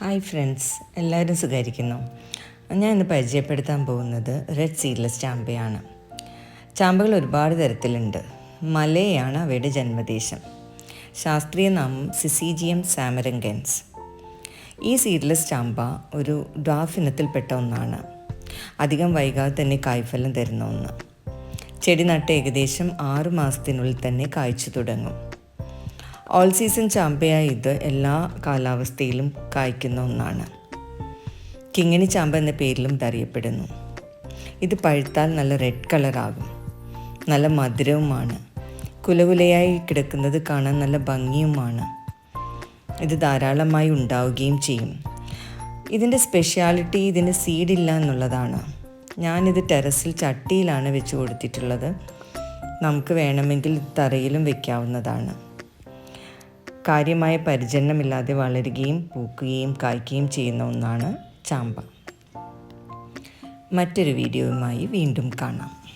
Hi friends എല്ലാവരും സുഖമായിരിക്കുന്നു ഞാൻ ഇന്ന് പരിചയപ്പെടുത്താൻ പോകുന്നത് റെഡ് സീഡ്ലെസ് ചാമ്പയാണ് ചാമ്പകൾ ഒരുപാട് തരത്തിലുണ്ട്. മലയാണ് അവയുടെ ജന്മദേശം. ശാസ്ത്രീയ നാമം സിസിജിയം സാമരംഗൻസ് ഈ സീഡ്ലെസ് ചാമ്പ ഒരു ഡ്വാഫ് ഇനത്തിൽപ്പെട്ട ഒന്നാണ്. അധികം വൈകാതെ തന്നെ കായ്ഫലം തരുന്ന ഒന്ന്. ചെടി നട്ട് ഏകദേശം ആറു മാസത്തിനുള്ളിൽ തന്നെ കായ്ച്ചു തുടങ്ങും. ഓൾ സീസൺ ചാമ്പയായ ഇത് എല്ലാ കാലാവസ്ഥയിലും കായ്ക്കുന്ന ഒന്നാണ്. കിങ്ങിണി ചാമ്പ എന്ന പേരിലും ഇതറിയപ്പെടുന്നു. ഇത് പഴുത്താൽ നല്ല റെഡ് കളറാകും നല്ല മധുരവുമാണ്. കുലകുലയായി കിടക്കുന്നത് കാണാൻ നല്ല ഭംഗിയുമാണ്. ഇത് ധാരാളമായി ഉണ്ടാവുകയും ചെയ്യും. ഇതിന്റെ സ്പെഷ്യാലിറ്റി ഇതിന് സീഡില്ല എന്നുള്ളതാണ്. ഞാനിത് ടെറസിൽ ചട്ടിയിലാണ് വെച്ച് കൊടുത്തിട്ടുള്ളത്. നമുക്ക് വേണമെങ്കിൽ തറയിലും വെക്കാവുന്നതാണ്. കാര്യമായ പരിചരണമില്ലാതെ വളരുകയും പൂക്കുകയും കായ്ക്കുകയും ചെയ്യുന്ന ഒന്നാണ് ചാമ്പ. മറ്റൊരു വീഡിയോയുമായി വീണ്ടും കാണാം.